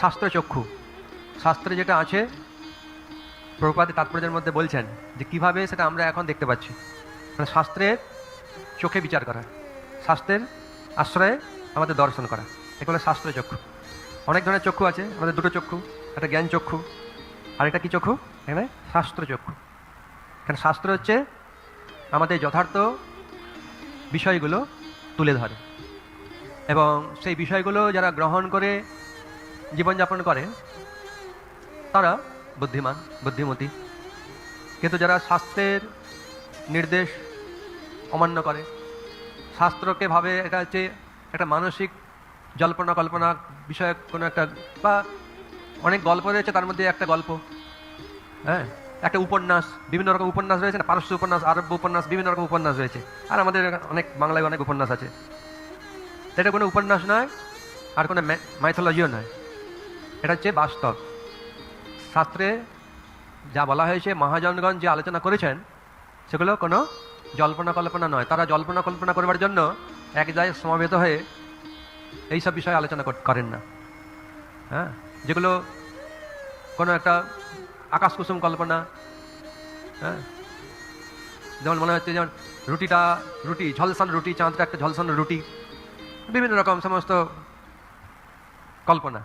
শাস্ত্রচক্ষু শাস্ত্রে যেটা আছে প্রভুপাদের তাৎপর্যের মধ্যে বলছেন যে কীভাবে সেটা আমরা এখন দেখতে পাচ্ছি। মানে শাস্ত্রের চোখে বিচার করা, শাস্ত্রের আশ্রয়ে আমাদের দর্শন করা। এগুলো শাস্ত্র চক্ষু। অনেক ধরনের চক্ষু আছে, আমাদের দুটো চক্ষু, একটা জ্ঞান চক্ষু আর একটা কি চক্ষু? এখানে শাস্ত্র চক্ষু। এখানে শাস্ত্র হচ্ছে আমাদের যথার্থ বিষয়গুলো তুলে ধরে। এবং সেই বিষয়গুলো যারা গ্রহণ করে জীবনযাপন করে, তারা বুদ্ধিমান, বুদ্ধিমতী। কিন্তু যারা শাস্ত্রের নির্দেশ অমান্য করে, শাস্ত্রকে ভাবে এটা হচ্ছে একটা মানসিক জল্পনা কল্পনা বিষয়ক কোনো একটা, বা অনেক গল্প রয়েছে, তার মধ্যে একটা গল্প হ্যাঁ? একটা উপন্যাস, বিভিন্ন রকম উপন্যাস রয়েছে, না, পারস্য উপন্যাস, আরব্য উপন্যাস, বিভিন্ন রকম উপন্যাস রয়েছে। আর আমাদের অনেক, বাংলায় অনেক উপন্যাস আছে। এটা কোনো উপন্যাস নয়, আর কোনো মাইথোলজিও নয়। এটা হচ্ছে বাস্তব। শাস্ত্রে যা বলা হয়েছে, মহাজনগণ যে আলোচনা করেছেন, সেগুলো কোনো জল্পনা কল্পনা নয়। তারা জল্পনা কল্পনা করবার জন্য এক জায়গায় সমাবেত হয়ে এইসব বিষয়ে আলোচনা করেন না। হ্যাঁ? যেগুলো কোনো একটা আকাশ কুসুম কল্পনা হ্যাঁ? যেমন মনে হচ্ছে যেমন রুটিটা রুটি, ঝলসান রুটি, চাঁদটা একটা ঝলসান রুটি, বিভিন্ন রকম সমস্ত কল্পনা।